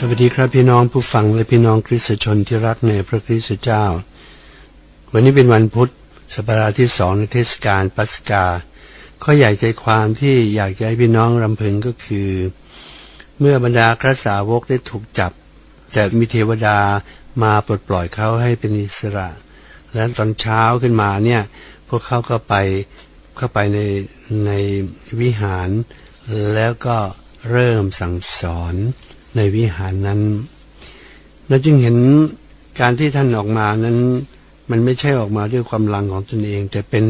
สวัสดีครับพี่น้องผู้ฟังและพี่น้องคริสตชนที่รักในพระคริสตเจ้า วันนี้เป็นวันพุธสัปดาห์ที่สองในเทศกาลปัสกา ข้อใหญ่ใจความที่อยากจะให้พี่น้องรำพึงก็คือ เมื่อบรรดาครสาวกได้ถูกจับ แต่มีเทวดามาปลดปล่อยเขาให้เป็นอิสระ และตอนเช้าขึ้นมาเนี่ยพวกเขาก็ไปเข้าไปในในวิหาร แล้วก็เริ่มสั่งสอน ในวิหารนั้นเราจึงเห็นการที่ท่านออกมานั้น มันไม่ใช่ออกมาด้วยความลังของตนเอง แต่เป็น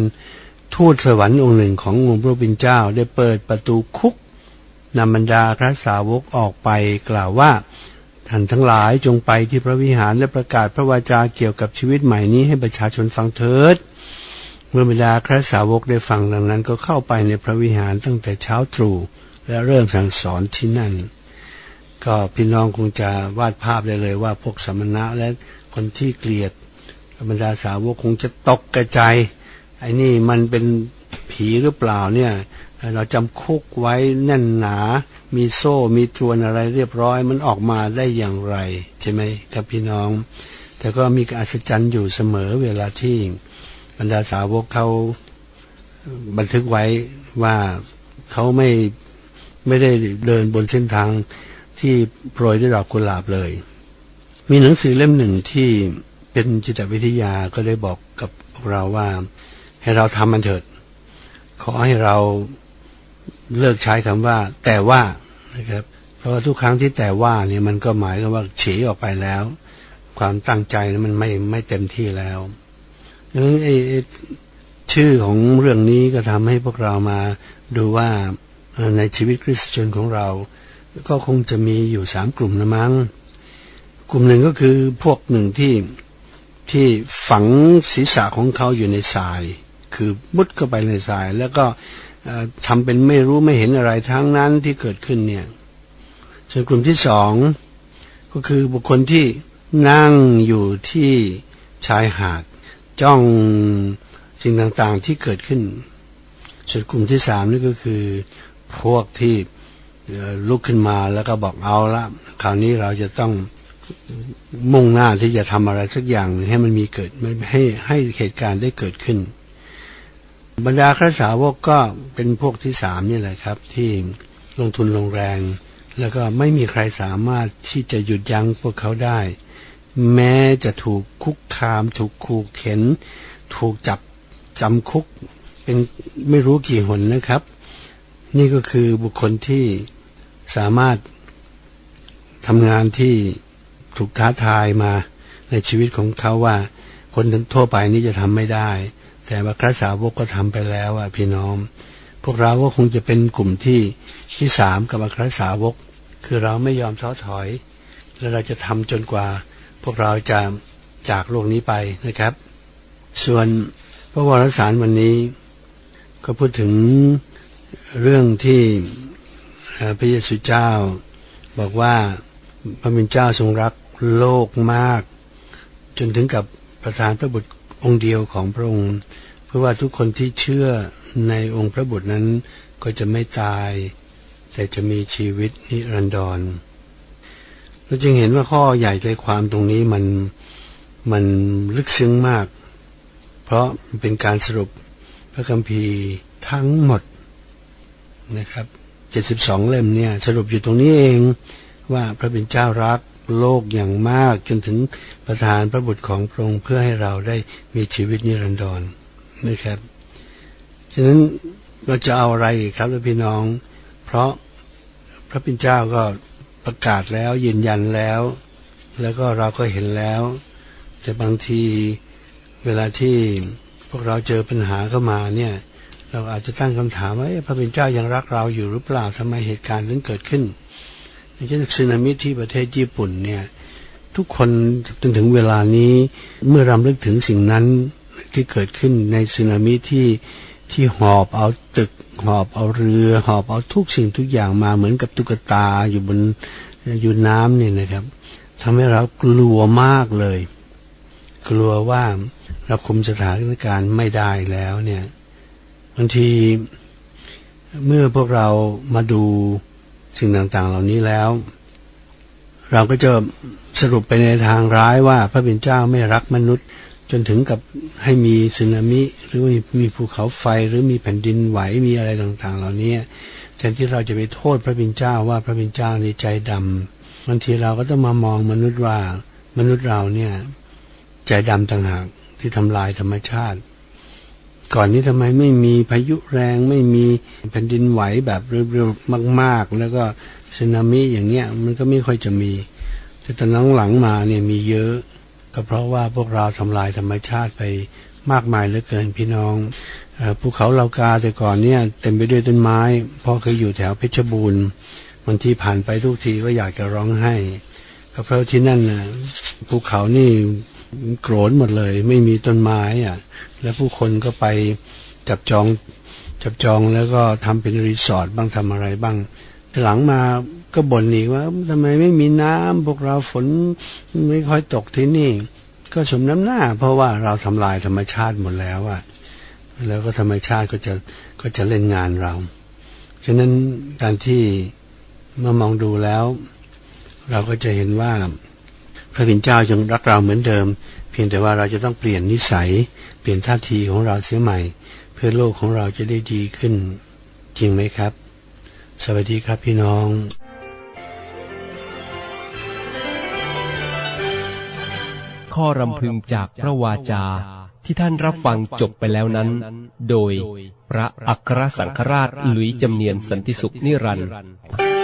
ทูตสวรรค์องค์หนึ่งขององค์พระบินเจ้าได้เปิดประตูคุกนำบรรดาพระสาวกออกไปกล่าวว่าท่านทั้งหลายจงไปที่พระวิหารและประกาศพระวาจาเกี่ยวกับชีวิตใหม่นี้ให้ประชาชนฟังเถิด เมื่อบรรดาพระสาวกได้ฟังดังนั้นก็เข้าไปในพระวิหารตั้งแต่เช้าตรู่และเริ่มสั่งสอนที่นั่น ก็พี่น้องคงจะวาดภาพได้เลยว่าพวกสมณะและคนที่เกลียดบรรดาสาวกคงจะตกกระจายไอ้นี่มันเป็นผีหรือเปล่าเนี่ย เราจำคุกไว้แน่นหนา มีโซ่ มีตรวนอะไรเรียบร้อย มันออกมาได้อย่างไร ใช่ไหมครับพี่น้อง แต่ก็มีการอัศจรรย์อยู่เสมอเวลาที่บรรดาสาวกเขาบันทึกไว้ว่าเขาไม่ไม่ได้เดินบนเส้นทาง ที่โปรยด้วยดอกกุหลาบเลย มีหนังสือเล่มหนึ่งที่เป็นจิตวิทยาก็ได้บอกกับเราว่า ให้เราทำมันเถิด ขอให้เราเลิกใช้คำว่า แต่ว่านะครับ เพราะว่าทุกครั้งที่แต่ว่าเนี่ยมันก็หมายความว่าเฉีออกไปแล้ว ความตั้งใจนั้นมันไม่ไม่เต็มที่แล้วดังนั้นไอ้ชื่อของเรื่องนี้ก็ทำให้พวกเรามาดูว่าในชีวิตคริสเตชนของเรา ก็คงจะมีอยู่สามกลุ่มนะมั้งกลุ่มหนึ่งก็คือพวกหนึ่งที่ที่ฝังศีรษะของเขาอยู่ในทราย คือมุดเข้าไปในทราย แล้วก็ทำเป็นไม่รู้ไม่เห็นอะไรทั้งนั้นที่เกิดขึ้นเนี่ยส่วนกลุ่มที่สองก็คือบุคคลที่นั่งอยู่ที่ชายหาดจ้องสิ่งต่างๆที่เกิดขึ้นส่วนกลุ่มที่สามนี่ก็คือพวกที่ ลุกขึ้นมาแล้วก็บอกเอาละคราวนี้เราจะต้องมุ่งหน้าที่จะทำอะไรสักอย่างให้มันมีเกิดให้ให้เหตุการณ์ได้เกิดขึ้น บรรดาข้าสาวกก็เป็นพวกที่สามนี่แหละครับ ที่ลงทุนลงแรง แล้วก็ไม่มีใครสามารถที่จะหยุดยั้งพวกเขาได้ แม้จะถูกคุกคาม ถูกขู่เข็น ถูกจับจำคุก เป็นไม่รู้กี่หนนะครับ นี่ก็คือบุคคลที่ สามารถทำงานที่ถูกท้าทายมาในชีวิตของเขาว่า คนทั่วไปนี่จะทำไม่ได้ แต่ว่าพระสาวกก็ทำไปแล้วอะพี่น้อง พวกเราก็คงจะเป็นกลุ่มที่ที่สามกับพระสาวก คือเราไม่ยอมท้อถอย และเราจะทำจนกว่า พวกเราจะจากโลกนี้ไปนะครับ ส่วนพระวรสารวันนี้ ก็พูดถึงเรื่องที่ พระเยซูเจ้า บอกว่าพระบิดเจ้าทรงรักโลกมาก จนถึงกับประทานพระบุตรองค์เดียวของพระองค์ เพื่อว่าทุกคนที่เชื่อในองค์พระบุตรนั้นก็จะไม่ตาย แต่จะมีชีวิตนิรันดรเราจึงเห็นว่าข้อใหญ่ใจความตรงนี้มันมันลึกซึ้งมาก เพราะเป็นการสรุปพระคัมภีร์ทั้งหมดนะครับ เจ็ดสิบสองเล่มเนี่ยสรุปอยู่ตรงนี้เองว่าพระบิดเจ้ารักโลกอย่างมากจนถึงประทานพระบุตรของพระองค์เพื่อให้เราได้มีชีวิตนิรันดรนะครับ ฉะนั้นเราจะเอาอะไรครับพี่น้อง เพราะพระบิดเจ้าก็ประกาศแล้วยืนยันแล้ว แล้วก็เราก็เห็นแล้ว แต่บางทีเวลาที่พวกเราเจอปัญหาเข้ามาเนี่ย เราอาจจะตั้งคำถามว่าพระเป็นเจ้ายังรักเราอยู่หรือเปล่าทำไมเหตุการณ์ถึงเกิดขึ้นอย่างเช่นสึนามิที่ประเทศญี่ปุ่นเนี่ยทุกคนจนถึงเวลานี้เมื่อรำลึกถึงสิ่งนั้นที่เกิดขึ้นในสึนามิที่ที่หอบเอาตึก หอบเอาเรือ หอบเอาทุกสิ่งทุกอย่างมาเหมือนกับตุ๊กตาอยู่บนอยู่น้ำเนี่ยนะครับทำให้เรากลัวมากเลย กลัวว่าเราคุมสถานการณ์ไม่ได้แล้วเนี่ย บางทีเมื่อพวกเรามาดูสิ่งต่างๆ เหล่านี้แล้ว เราก็จะสรุปไปในทางร้ายว่าพระเป็นเจ้าไม่รักมนุษย์ จนถึงกับให้มีสึนามิ หรือมีมีภูเขาไฟหรือมีแผ่นดินไหวมีอะไรต่างๆ เหล่านี้แทนที่เราจะไปโทษพระเป็นเจ้าว่าพระเป็นเจ้าในใจดำบางทีเราก็ต้องมามองมนุษย์ว่ามนุษย์เราเนี่ยใจดำต่างหากที่ทำลายธรรมชาติ ก่อนนี้ทำไมไม่มีพายุแรงไม่มีแผ่นดินไหวแบบเร็วๆมาก ๆ แล้วก็สึนามิอย่างเงี้ยมันก็ไม่ค่อยจะมี แต่ตอนหลังๆมาเนี่ยมีเยอะ ก็เพราะว่าพวกเราทำลายธรรมชาติไปมากมายเหลือเกินพี่น้องภูเขาเหล่ากาแต่ก่อนเนี่ยเต็มไปด้วยต้นไม้พ่อเคยอยู่แถวเพชรบูรณ์บางทีผ่านไปทุกทีก็อยากจะร้องไห้ก็เพราะที่นั่นนะภูเขานี่โกรนหมดเลย ไม่มีต้นไม้อะ แล้วผู้คนก็ไปจับจองจับจองแล้วก็ทำเป็นรีสอร์ทบ้างทำอะไรบ้างหลังมาก็บ่นอีกว่าทำไมไม่มีน้ำพวกเราฝนไม่ค่อยตกที่นี่ ก็สมน้ำหน้า เพราะว่าเราทำลายธรรมชาติหมดแล้วอะแล้วก็ธรรมชาติก็จะก็จะเล่นงานเรา ฉะนั้นการที่เมื่อมองดูแล้ว เราก็จะเห็นว่า พระเป็นเจ้ายังรักเราเหมือนเดิม พียงแต่ว่าเราจะต้องเปลี่ยนนิสัย เปลี่ยนท่าทีของเราเสียใหม่ เพื่อโลกของเราจะได้ดีขึ้น จริงไหมครับ สวัสดีครับพี่น้องข้อรำพึงจากพระวาจาที่ท่านรับฟังจบไปแล้วนั้น โดยพระอัครสังฆราชหลุยจำเนียนสันติสุขนิรันดร์